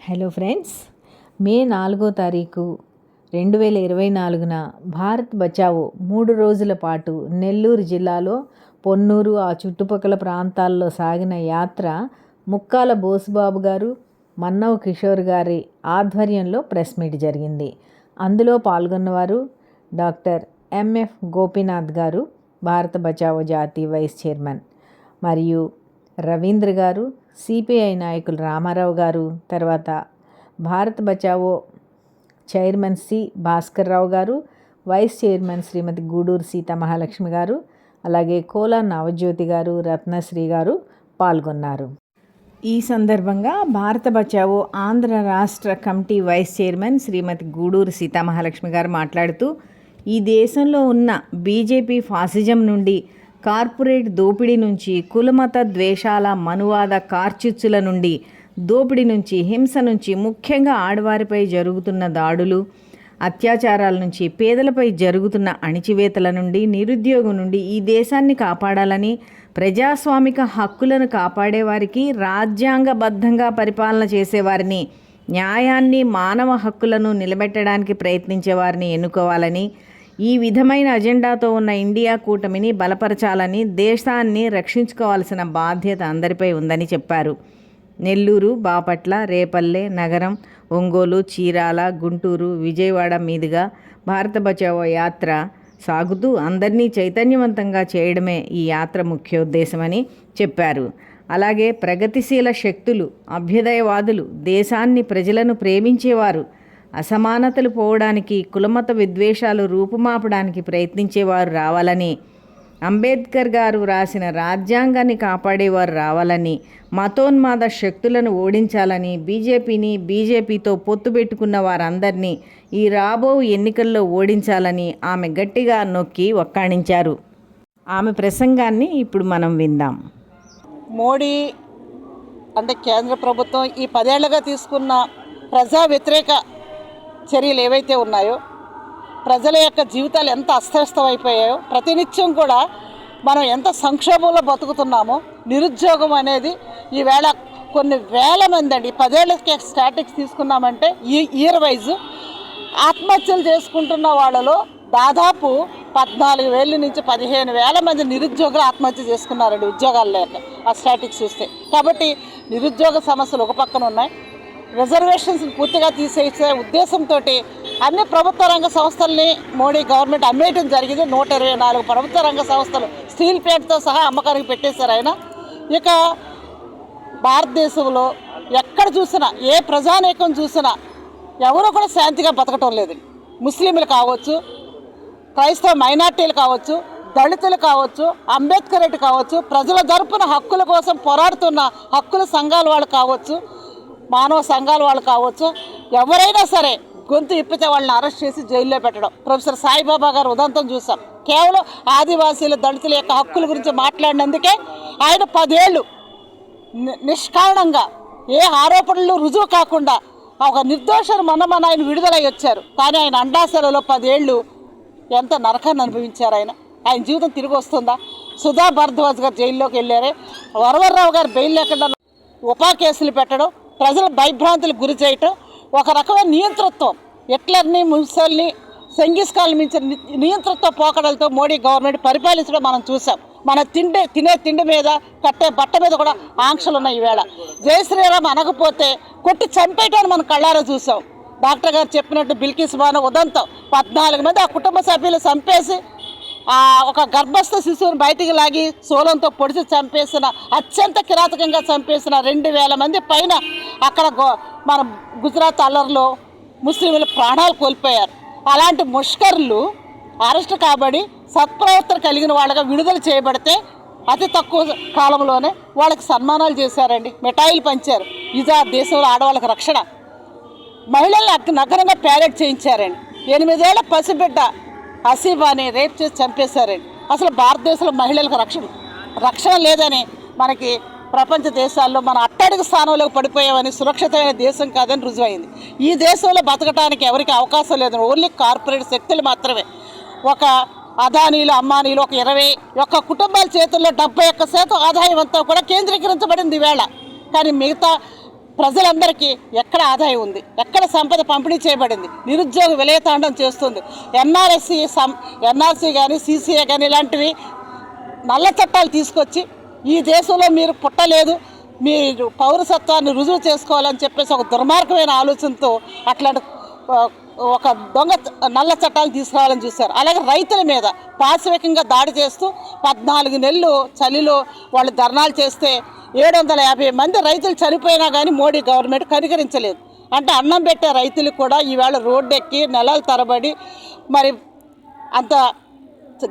Hello friends మే నాలుగో తారీఖు రెండు వేల ఇరవై నాలుగున భారత్ బచావో మూడు రోజుల పాటు నెల్లూరు జిల్లాలో పొన్నూరు ఆ చుట్టుపక్కల ప్రాంతాల్లో సాగిన యాత్ర ముక్కాల బోసుబాబు గారు మన్నవ్ కిషోర్ గారి ఆధ్వర్యంలో ప్రెస్ మీట్ జరిగింది. అందులో పాల్గొన్నవారు డాక్టర్ ఎంఎఫ్ గోపీనాథ్ గారు భారత బచావో జాతీయ వైస్ చైర్మన్ మరియు రవీంద్ర గారు సిపిఐ నాయకులు రామారావు గారు తర్వాత Bharat Bachao chairman C Bhaskar Rao garu vice chairman Shrimati Guduru Seetha Mahalakshmi garu అలాగే కోలా నవజ్యోతి గారు రత్నశ్రీ గారు పాల్గొన్నారు. ఈ సందర్భంగా భారత బచావో ఆంధ్ర రాష్ట్ర committee vice chairman Shrimati Guduru Seethamahalakshmi garu మాట్లాడుతూ ఈ దేశంలో ఉన్న బీజేపీ ఫాసిజం నుండి కార్పొరేట్ దోపిడీ నుంచి కులమత ద్వేషాల మనువాద కార్చిచ్చుల నుండి దోపిడీ నుంచి హింస నుంచి ముఖ్యంగా ఆడవారిపై జరుగుతున్న దాడులు అత్యాచారాల నుంచి పేదలపై జరుగుతున్న అణిచివేతల నుండి నిరుద్యోగం నుండి ఈ దేశాన్ని కాపాడాలని ప్రజాస్వామిక హక్కులను కాపాడేవారికి రాజ్యాంగబద్ధంగా పరిపాలన చేసేవారిని న్యాయాన్ని మానవ హక్కులను నిలబెట్టడానికి ప్రయత్నించే వారిని ఎన్నుకోవాలని ఈ విధమైన అజెండాతో ఉన్న ఇండియా కూటమిని బలపరచాలని దేశాన్ని రక్షించుకోవాల్సిన బాధ్యత అందరిపై ఉందని చెప్పారు. నెల్లూరు బాపట్ల రేపల్లె నగరం ఒంగోలు చీరాల గుంటూరు విజయవాడ మీదుగా భారత బచావో యాత్ర సాగుతూ అందరినీ చైతన్యవంతంగా చేయడమే ఈ యాత్ర ముఖ్యోద్దేశమని చెప్పారు. అలాగే ప్రగతిశీల శక్తులు అభ్యుదయవాదులు దేశాన్ని ప్రజలను ప్రేమించేవారు అసమానతలు పోవడానికి కులమత విద్వేషాలు రూపుమాపడానికి ప్రయత్నించేవారు రావాలని అంబేద్కర్ గారు రాసిన రాజ్యాంగాన్ని కాపాడేవారు రావాలని మతోన్మాద శక్తులను ఓడించాలని బీజేపీని బీజేపీతో పొత్తు పెట్టుకున్న వారందరినీ ఈ రాబో ఎన్నికల్లో ఓడించాలని ఆమె గట్టిగా నొక్కి ఒక్కాణించారు ఆమె ప్రసంగాన్ని ఇప్పుడు మనం విందాం. మోడీ అంటే కేంద్ర ప్రభుత్వం ఈ పదేళ్ళుగా తీసుకున్న ప్రజా వ్యతిరేక చర్యలు ఏవైతే ఉన్నాయో ప్రజల యొక్క జీవితాలు ఎంత అస్తవ్యస్తమైపోయాయో ప్రతినిత్యం కూడా మనం ఎంత సంక్షోభంలో బతుకుతున్నామో నిరుద్యోగం అనేది ఈవేళ కొన్ని వేల మంది అండి పదేళ్ళకి స్టాటిక్స్ తీసుకున్నామంటే ఈ ఇయర్ వైజ్ ఆత్మహత్యలు చేసుకుంటున్న వాళ్ళలో దాదాపు పద్నాలుగు వేల నుంచి పదిహేను వేల మంది నిరుద్యోగులు ఆత్మహత్య చేసుకున్నారండి ఉద్యోగాలు లేక ఆ స్టాటిక్స్ చూస్తే. కాబట్టి నిరుద్యోగ సమస్యలు ఒక పక్కన ఉన్నాయి. రిజర్వేషన్స్ పూర్తిగా తీసేసే ఉద్దేశంతో అన్ని ప్రభుత్వ రంగ సంస్థల్ని మోడీ గవర్నమెంట్ అమ్మేయటం జరిగింది. నూట ఇరవై నాలుగు ప్రభుత్వ రంగ సంస్థలు స్టీల్ ప్లాంట్తో సహా అమ్మకానికి పెట్టేశారు ఆయన. ఇక భారతదేశంలో ఎక్కడ చూసినా ఏ ప్రజానేకం చూసినా ఎవరూ కూడా శాంతిగా బతకటం లేదు. ముస్లింలు కావచ్చు క్రైస్తవ మైనార్టీలు కావచ్చు దళితులు కావచ్చు అంబేద్కర్ రెడ్డి కావచ్చు ప్రజల తరపున హక్కుల కోసం పోరాడుతున్న హక్కుల సంఘాల వాళ్ళు కావచ్చు మానవ సంఘాల వాళ్ళు కావచ్చు ఎవరైనా సరే గొంతు ఇప్పితే వాళ్ళని అరెస్ట్ చేసి జైల్లో పెట్టడం. ప్రొఫెసర్ సాయిబాబా గారు ఉదంతం చూసాం కేవలం ఆదివాసీల దళితుల యొక్క హక్కుల గురించి మాట్లాడినందుకే ఆయన పదేళ్ళు ని- నిష్కారణంగా ఏ ఆరోపణలు రుజువు కాకుండా ఒక నిర్దోషణ మనమని ఆయన విడుదలై వచ్చారు. కానీ ఆయన అండాసలలో పదేళ్ళు ఎంత నరకాన్ని అనుభవించారు ఆయన? ఆయన జీవితం తిరిగి వస్తుందా? సుధా భరద్వాజ్ గారు జైల్లోకి వెళ్ళారే. వరవర్రావు గారు బెయిల్ లేకుండా ఉపా కేసులు పెట్టడం ప్రజల భయభ్రాంతులకు గురి చేయటం ఒక రకమైన నియంతృత్వం. హిట్లర్ని మున్సల్ని సెంగిస్ మించిన నియంతృత్వ పోకడలతో మోడీ గవర్నమెంట్ పరిపాలించడం మనం చూసాం. మన తిండి తినే తిండి మీద కట్టే బట్ట మీద కూడా ఆంక్షలు ఉన్నాయి ఈవేళ. జై శ్రీరామ్ అనకపోతే కొట్టి చంపేయటాన్ని మనం కళ్ళారా చూసాం. డాక్టర్ గారు చెప్పినట్టు బిల్కిస్ బాను ఉదంతం. పద్నాలుగు మంది ఆ కుటుంబ సభ్యులు చంపేసి ఒక గర్భస్థ శిశువుని బయటికి లాగి సోలంతో పొడిచి చంపేసిన అత్యంత కిరాతకంగా చంపేసిన రెండు వేల మంది పైన అక్కడ గో- మన గుజరాత్ అల్లర్లో ముస్లింలు ప్రాణాలు కోల్పోయారు. అలాంటి ముష్కర్లు అరెస్ట్ కాబడి సత్ప్రవర్తన కలిగిన వాళ్ళగా విడుదల చేయబడితే అతి తక్కువ కాలంలోనే వాళ్ళకి సన్మానాలు చేశారండి. మిఠాయిలు పంచారు. ఇదా దేశంలో ఆడవాళ్ళకి రక్షణ. మహిళల్ని నగరంగా ప్యారెడ్ చేయించారండి. ఎనిమిదేళ్ళ పసిబిడ్డ హసీబాని రేప్ చేసి చంపేశారని అసలు భారతదేశంలో మహిళలకు రక్షణ రక్షణ లేదని మనకి ప్రపంచ దేశాల్లో మన అట్టడుగు స్థానంలోకి పడిపోయామని సురక్షితమైన దేశం కాదని రుజువైంది. ఈ దేశంలో బతకడానికి ఎవరికి అవకాశం లేదు. ఓన్లీ కార్పొరేట్ శక్తులు మాత్రమే. ఒక అదానీలు అమ్మానీలు ఒక ఇరవై ఒక్క కుటుంబాల చేతుల్లో డెబ్బై ఒక్క శాతం ఆదాయం అంతా కూడా కేంద్రీకరించబడింది ఈవేళ కానీ మిగతా ప్రజలందరికీ ఎక్కడ ఆదాయం ఉంది? ఎక్కడ సంపద పంపిణీ చేయబడింది? నిరుద్యోగ విలయతాండం చేస్తుంది. ఎన్ఆర్ఎస్సి సం ఎన్ఆర్సీ కానీ సీసీఏ కానీ ఇలాంటివి నల్ల చట్టాలు తీసుకొచ్చి ఈ దేశంలో మీరు పుట్టలేదు మీరు పౌరసత్వాన్ని రుజువు చేసుకోవాలని చెప్పేసి ఒక దుర్మార్గమైన ఆలోచనతో అట్లాంటి ఒక దొంగ నల్ల చట్టాలు తీసుకురావాలని చూశారు. అలాగే రైతుల మీద పాశవికంగా దాడి చేస్తూ పద్నాలుగు నెలలు చలిలో వాళ్ళు ధర్నాలు చేస్తే ఏడు వందల యాభై మంది రైతులు చనిపోయినా కానీ మోడీ గవర్నమెంట్ కనికరించలేదు. అంటే అన్నం పెట్టే రైతులకు కూడా ఈవేళ రోడ్డు ఎక్కి నెలల తరబడి మరి అంత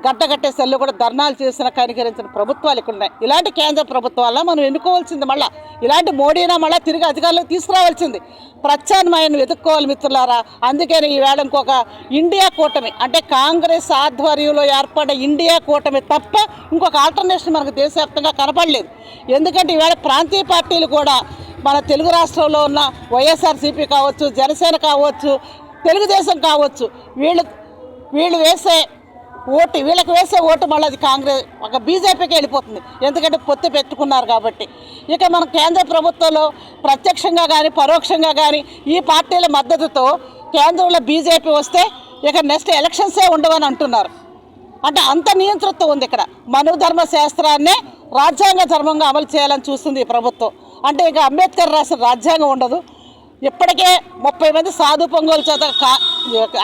గడ్డగట్టే సెల్లు కూడా ధర్నాలు చేసిన కనికరించిన ప్రభుత్వాలు ఇక్కడ ఉన్నాయి. ఇలాంటి కేంద్ర ప్రభుత్వాల మనం ఎన్నుకోవాల్సింది మళ్ళా. ఇలాంటి మోడీనా మళ్ళీ తిరిగి అధికారంలోకి తీసుకురావాల్సింది. ప్రత్యామ్నాయాన్ని వెతుక్కోవాలి మిత్రులారా. అందుకని ఈవేళ ఇంకొక ఇండియా కూటమి అంటే కాంగ్రెస్ ఆధ్వర్యంలో ఏర్పడిన ఇండియా కూటమి తప్ప ఇంకొక ఆల్టర్నేషన్ మనకు దేశవ్యాప్తంగా కనపడలేదు. ఎందుకంటే ఈవేళ ప్రాంతీయ పార్టీలు కూడా మన తెలుగు రాష్ట్రంలో ఉన్న వైఎస్ఆర్సీపీ కావచ్చు జనసేన కావచ్చు తెలుగుదేశం కావచ్చు వీళ్ళు వీళ్ళు వేసే ఓటు వీళ్ళకి వేసే ఓటు మళ్ళీ అది కాంగ్రెస్ ఒక బీజేపీకి వెళ్ళిపోతుంది. ఎందుకంటే పొత్తు పెట్టుకున్నారు కాబట్టి. ఇక మన కేంద్ర ప్రభుత్వంలో ప్రత్యక్షంగా కానీ పరోక్షంగా కానీ ఈ పార్టీల మద్దతుతో కేంద్రంలో బీజేపీ వస్తే ఇక నెక్స్ట్ ఎలక్షన్సే ఉండవని అంటున్నారు. అంటే అంత నియంతృత్వం ఉంది ఇక్కడ. మను ధర్మ శాస్త్రాన్నే రాజ్యాంగ ధర్మంగా అమలు చేయాలని చూస్తుంది ఈ ప్రభుత్వం. అంటే ఇక అంబేద్కర్ రాసిన రాజ్యాంగం ఉండదు. ఇప్పటికే ముప్పై మంది సాధు పొంగోలు చేత కా-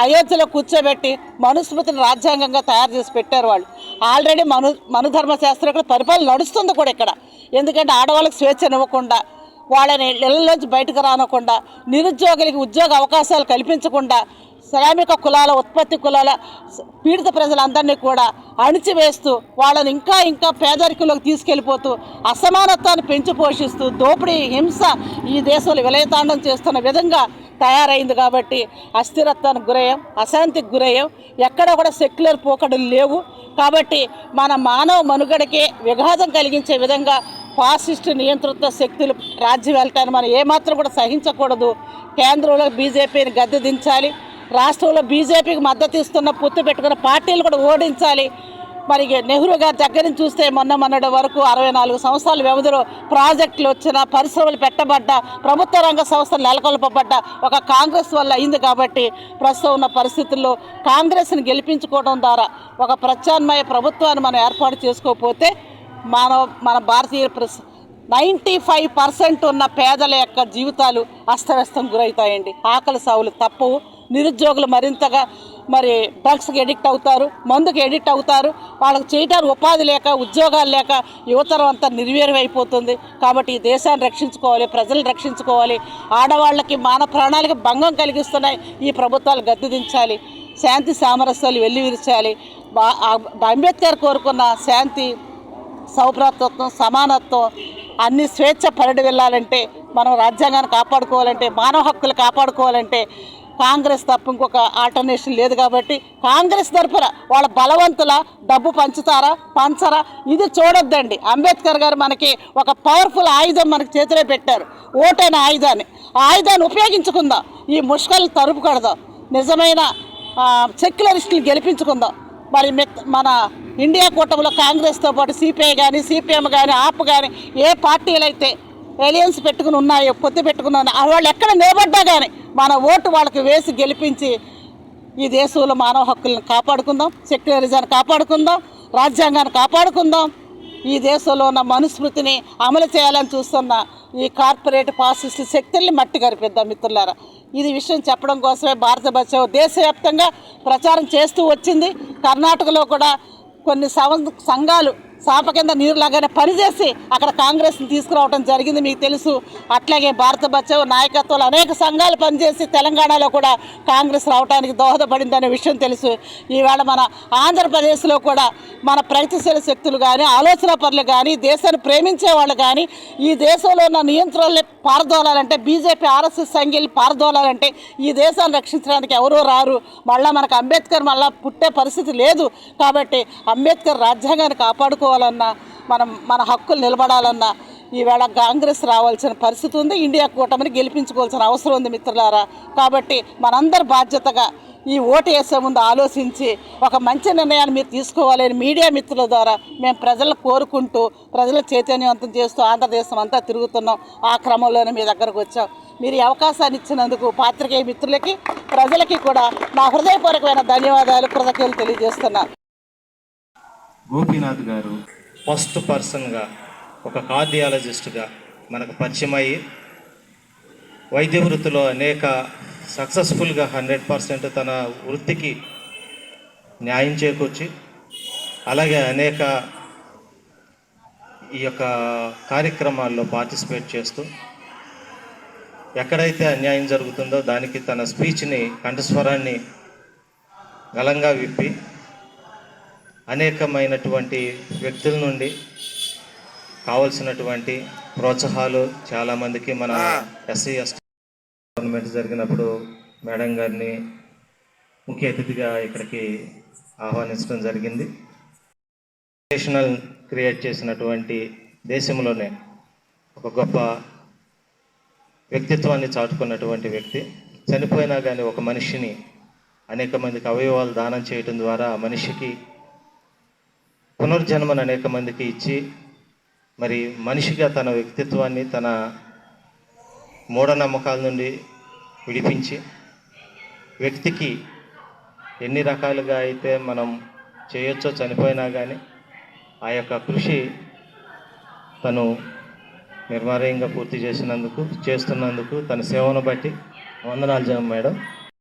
అయోధ్యలో కూర్చోబెట్టి మనుస్మృతిని రాజ్యాంగంగా తయారు చేసి పెట్టారు వాళ్ళు. ఆల్రెడీ మను మనుధర్మ శాస్త్రం ఇక్కడ పరిపాలన నడుస్తుంది కూడా ఇక్కడ. ఎందుకంటే ఆడవాళ్ళకి స్వేచ్ఛనివ్వకుండా వాళ్ళని ఇళ్ళలోంచి బయటకు రానకుండా నిరుద్యోగులకి ఉద్యోగ అవకాశాలు కల్పించకుండా శ్రామిక కులాల ఉత్పత్తి కులాల పీడిత ప్రజలందరినీ కూడా అణిచివేస్తూ వాళ్ళని ఇంకా ఇంకా పేదరికంలోకి తీసుకెళ్ళిపోతూ అసమానత్వాన్ని పెంచి పోషిస్తూ దోపిడీ హింస ఈ దేశంలో విలయతాండం చేస్తున్న విధంగా తయారైంది కాబట్టి అస్థిరత్వానికి గురయ్యాం అశాంతికి గురయ్యాం. ఎక్కడ కూడా సెక్యులర్ పోకడలు లేవు. కాబట్టి మన మానవ మనుగడకే విఘాతం కలిగించే విధంగా ఫాసిస్ట్ నియంతృత్వ శక్తులు రాజ్యం వెళ్ళటాన్ని మనం ఏమాత్రం కూడా సహించకూడదు. కేంద్రంలో బీజేపీని గద్దె దించాలి. రాష్ట్రంలో బీజేపీకి మద్దతు ఇస్తున్న పొత్తు పెట్టుకున్న పార్టీలు కూడా ఓడించాలి. మరి నెహ్రూ గారి దగ్గర నుంచి చూస్తే మొన్న మొన్నటి వరకు అరవై నాలుగు సంవత్సరాల వ్యవధిలో ప్రాజెక్టులు వచ్చిన పరిశ్రమలు పెట్టబడ్డ ప్రభుత్వ రంగ సంస్థలు నెలకొల్పబడ్డ ఒక కాంగ్రెస్ వల్ల అయింది కాబట్టి ప్రస్తుతం ఉన్న పరిస్థితుల్లో కాంగ్రెస్ని గెలిపించుకోవడం ద్వారా ఒక ప్రత్యామ్నాయ ప్రభుత్వాన్ని మనం ఏర్పాటు చేసుకోకపోతే మన మన భారతీయ ప్రస్ నైంటీ ఫైవ్ పర్సెంట్ ఉన్న పేదల యొక్క జీవితాలు అస్తవ్యస్తం గురవుతాయండి ఆకలి సావులు తప్పవు. నిరుద్యోగులు మరింతగా మరి డ్రగ్స్కి ఎడిక్ట్ అవుతారు మందుకి ఎడిక్ట్ అవుతారు. వాళ్ళకి చేయటానికి ఉపాధి లేక ఉద్యోగాలు లేక యువతరం అంతా నిర్వీర్యం అయిపోతుంది కాబట్టి ఈ దేశాన్ని రక్షించుకోవాలి ప్రజలను రక్షించుకోవాలి. ఆడవాళ్ళకి మాన ప్రాణాలకి భంగం కలిగిస్తున్నాయి. ఈ ప్రభుత్వాలు గద్దెదించాలి శాంతి సామరస్యాలు వెల్లివిరిచాలి. బా- అంబేద్కర్ కోరుకున్న శాంతి సౌభ్రాతత్వం సమానత్వం అన్ని స్వేచ్ఛ పరిడి వెళ్ళాలంటే మనం రాజ్యాంగాన్ని కాపాడుకోవాలంటే మానవ హక్కులు కాపాడుకోవాలంటే కాంగ్రెస్ తప్ప ఇంకొక ఆల్టర్నేషన్ లేదు కాబట్టి కాంగ్రెస్ తరఫున వాళ్ళ బలవంతుల డబ్బు పంచుతారా? పంచరా? ఇది చూడొద్దండి. అంబేద్కర్ గారు మనకి ఒక పవర్ఫుల్ ఆయుధం మనకి చేతిలో పెట్టారు. ఓటైన ఆయుధాన్ని. ఆ ఆయుధాన్ని ఉపయోగించుకుందాం. ఈ ముష్కలు తరుపు కడదాం. నిజమైన సెక్యులరిస్టులు గెలిపించుకుందాం. మరి మిత్- మన ఇండియా కూటమిలో కాంగ్రెస్తో పాటు సిపిఐ కానీ సిపిఎం కానీ ఆప్ కానీ ఏ పార్టీలు అయితే ఎలియన్స్ పెట్టుకుని ఉన్నాయో పొత్తు పెట్టుకుని ఆ వాళ్ళు ఎక్కడ నిలబడ్డా కానీ మన ఓటు వాళ్ళకి వేసి గెలిపించి ఈ దేశంలో మానవ హక్కులను కాపాడుకుందాం సెక్యులరిజాన్ని కాపాడుకుందాం రాజ్యాంగాన్ని కాపాడుకుందాం. ఈ దేశంలో ఉన్న మనుస్మృతిని అమలు చేయాలని చూస్తున్న ఈ కార్పొరేట్ ఫాసిస్ట్ శక్తుల్ని మట్టి కరిపిద్దాం మిత్రులారా. ఇది విషయం చెప్పడం కోసమే భారత బచావ్ దేశవ్యాప్తంగా ప్రచారం చేస్తూ వచ్చింది. కర్ణాటకలో కూడా కొన్ని సంఘాలు సాప కింద నీరు లాగానే పనిచేసి అక్కడ కాంగ్రెస్ని తీసుకురావడం జరిగింది. మీకు తెలుసు. అట్లాగే భారత బచావ్ నాయకత్వంలో అనేక సంఘాలు పనిచేసి తెలంగాణలో కూడా కాంగ్రెస్ రావడానికి దోహదపడిందనే విషయం తెలుసు. ఈవేళ మన ఆంధ్రప్రదేశ్లో కూడా మన ప్రగతిశీల శక్తులు కానీ ఆలోచన పనులు కానీ దేశాన్ని ప్రేమించే వాళ్ళు కానీ ఈ దేశంలో ఉన్న నియంత్రణలు పారదోలాలంటే బీజేపీ ఆర్ఎస్ఎస్ సంఖ్యలు పారదోలాలంటే ఈ దేశాన్ని రక్షించడానికి ఎవరూ రారు. మళ్ళీ మనకు అంబేద్కర్ మళ్ళీ పుట్టే పరిస్థితి లేదు. కాబట్టి అంబేద్కర్ రాజ్యాంగాన్ని కాపాడుకోవాలన్నా మనం మన హక్కులు నిలబడాలన్నా ఈవేళ కాంగ్రెస్ రావాల్సిన పరిస్థితి ఉంది. ఇండియా కూటమిని గెలిపించుకోవాల్సిన అవసరం ఉంది మిత్రులారా. కాబట్టి మనందరి బాధ్యతగా ఈ ఓటు వేసే ముందు ఆలోచించి ఒక మంచి నిర్ణయాన్ని మీరు తీసుకోవాలని మీడియా మిత్రుల ద్వారా మేము ప్రజలను కోరుకుంటూ ప్రజల చైతన్యవంతం చేస్తూ ఆంధ్రదేశం అంతా తిరుగుతున్నాం. ఆ క్రమంలోనే మీ దగ్గరకు వచ్చాం. మీరు ఈ అవకాశాన్ని ఇచ్చినందుకు పాత్రికేయ మిత్రులకి ప్రజలకి కూడా నా హృదయపూర్వకమైన ధన్యవాదాలు కృతజ్ఞతలు తెలియజేస్తున్నాను. గోపీనాథ్ గారు. ఫస్ట్ పర్సన్గా ఒక కార్డియాలజిస్ట్గా మనకు పరిచయమయ్యి వైద్య వృత్తిలో అనేక సక్సెస్ఫుల్గా హండ్రెడ్ పర్సెంట్ తన వృత్తికి న్యాయం చేకూర్చి అలాగే అనేక ఈ యొక్క కార్యక్రమాల్లో పార్టిసిపేట్ చేస్తూ ఎక్కడైతే అన్యాయం జరుగుతుందో దానికి తన స్పీచ్ని కంఠస్వరాన్ని గలంగా విప్పి అనేకమైనటువంటి వ్యక్తుల నుండి కావలసినటువంటి ప్రోత్సాహాలు చాలామందికి మన ఎస్సీ ఎస్టీ గవర్నమెంట్ జరిగినప్పుడు మేడం గారిని ముఖ్య అతిథిగా ఇక్కడికి ఆహ్వానించడం జరిగింది. నేషనల్ క్రియేట్ చేసినటువంటి దేశంలోనే ఒక గొప్ప వ్యక్తిత్వాన్ని చాటుకున్నటువంటి వ్యక్తి. చనిపోయినా కానీ ఒక మనిషిని అనేక మందికి అవయవాలు దానం చేయటం ద్వారా మనిషికి పునర్జన్మను అనేక మందికి ఇచ్చి మరి మనిషిగా తన వ్యక్తిత్వాన్ని తన మూఢనమ్మకాల నుండి విడిపించి వ్యక్తికి ఎన్ని రకాలుగా అయితే మనం చేయొచ్చో చనిపోయినా కానీ ఆ యొక్క కృషి తను నిర్మార్యంగా పూర్తి చేసినందుకు చేస్తున్నందుకు తన సేవను బట్టి వందనాలు జనం మేడం.